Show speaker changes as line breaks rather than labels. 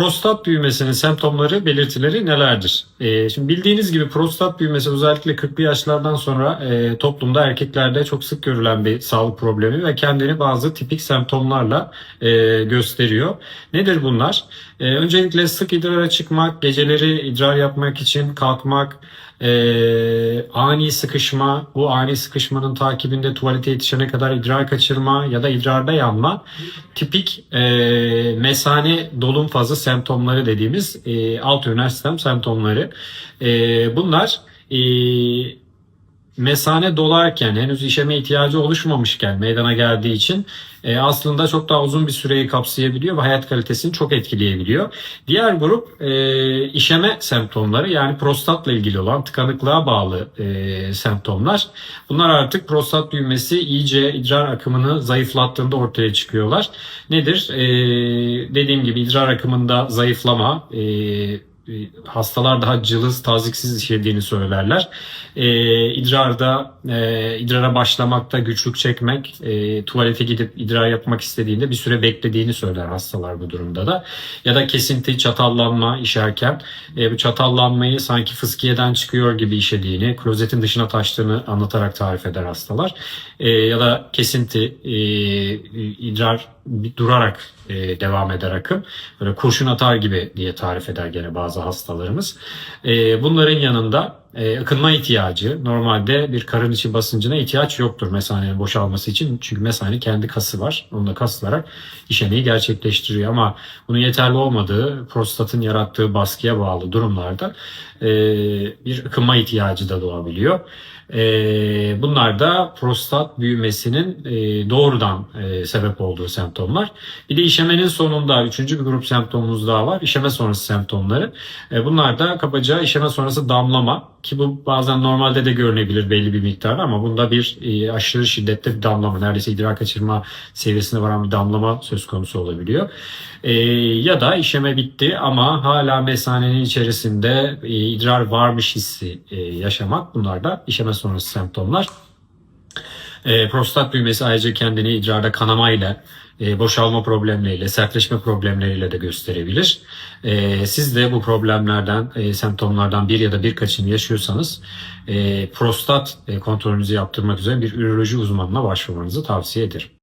prostat büyümesinin semptomları, belirtileri nelerdir? Ee, şimdi bildiğiniz gibi prostat büyümesi özellikle 40'lı yaşlardan sonra e, toplumda erkeklerde çok sık görülen bir sağlık problemi ve kendini bazı tipik semptomlarla e, gösteriyor. Nedir bunlar? E, öncelikle sık idrara çıkmak, geceleri idrar yapmak için kalkmak, e, ani sıkışma, bu ani sıkışmanın takibinde tuvalete yetişene kadar idrar kaçırma ya da idrarda yanma tipik e, mesane dolum fazı semptomları dediğimiz e, alt üriner sistem semptomları. E, bunlar e, mesane dolarken henüz işeme ihtiyacı oluşmamışken meydana geldiği için e, aslında çok daha uzun bir süreyi kapsayabiliyor ve hayat kalitesini çok etkileyebiliyor. Diğer grup e, işeme semptomları yani prostatla ilgili olan tıkanıklığa bağlı e, semptomlar. Bunlar artık prostat büyümesi iyice idrar akımını zayıflattığında ortaya çıkıyorlar. Nedir? E, dediğim gibi idrar akımında zayıflama, e, hastalar daha cılız, taziksiz işlediğini söylerler. E, idrarda, e, idrara başlamakta güçlük çekmek, e, tuvalete gidip idrar yapmak istediğinde bir süre beklediğini söyler hastalar bu durumda da. Ya da kesinti, çatallanma işerken e, bu çatallanmayı sanki fıskiyeden çıkıyor gibi işediğini, klozetin dışına taştığını anlatarak tarif eder hastalar. E, ya da kesinti, e, idrar durarak e, devam eder akım. Böyle kurşun atar gibi diye tarif eder gene bazı hastalarımız. E, bunların yanında e, ıkınma ihtiyacı. Normalde bir karın içi basıncına ihtiyaç yoktur mesanenin boşalması için. Çünkü mesane kendi kası var. Onu da kasılarak işemeyi gerçekleştiriyor. Ama bunun yeterli olmadığı prostatın yarattığı baskıya bağlı durumlarda e, bir ıkınma ihtiyacı da doğabiliyor. E, bunlar da prostat büyümesinin e, doğrudan e, sebep olduğu semptomlar. Bir de işemenin sonunda üçüncü bir grup semptomumuz daha var. İşeme sonrası semptomları. E, bunlar da kabaca işeme sonrası damlama ki bu bazen normalde de görünebilir belli bir miktarda ama bunda bir e, aşırı şiddette bir damlama neredeyse idrar kaçırma seviyesine varan bir damlama söz konusu olabiliyor. E, ya da işeme bitti ama hala mesanenin içerisinde e, idrar varmış hissi yaşamak bunlar da işeme sonrası semptomlar. E, prostat büyümesi ayrıca kendini idrarda kanamayla, e, boşalma problemleriyle, sertleşme problemleriyle de gösterebilir. E, siz de bu problemlerden, e, semptomlardan bir ya da birkaçını yaşıyorsanız e, prostat e, kontrolünüzü yaptırmak üzere bir üroloji uzmanına başvurmanızı tavsiye ederim.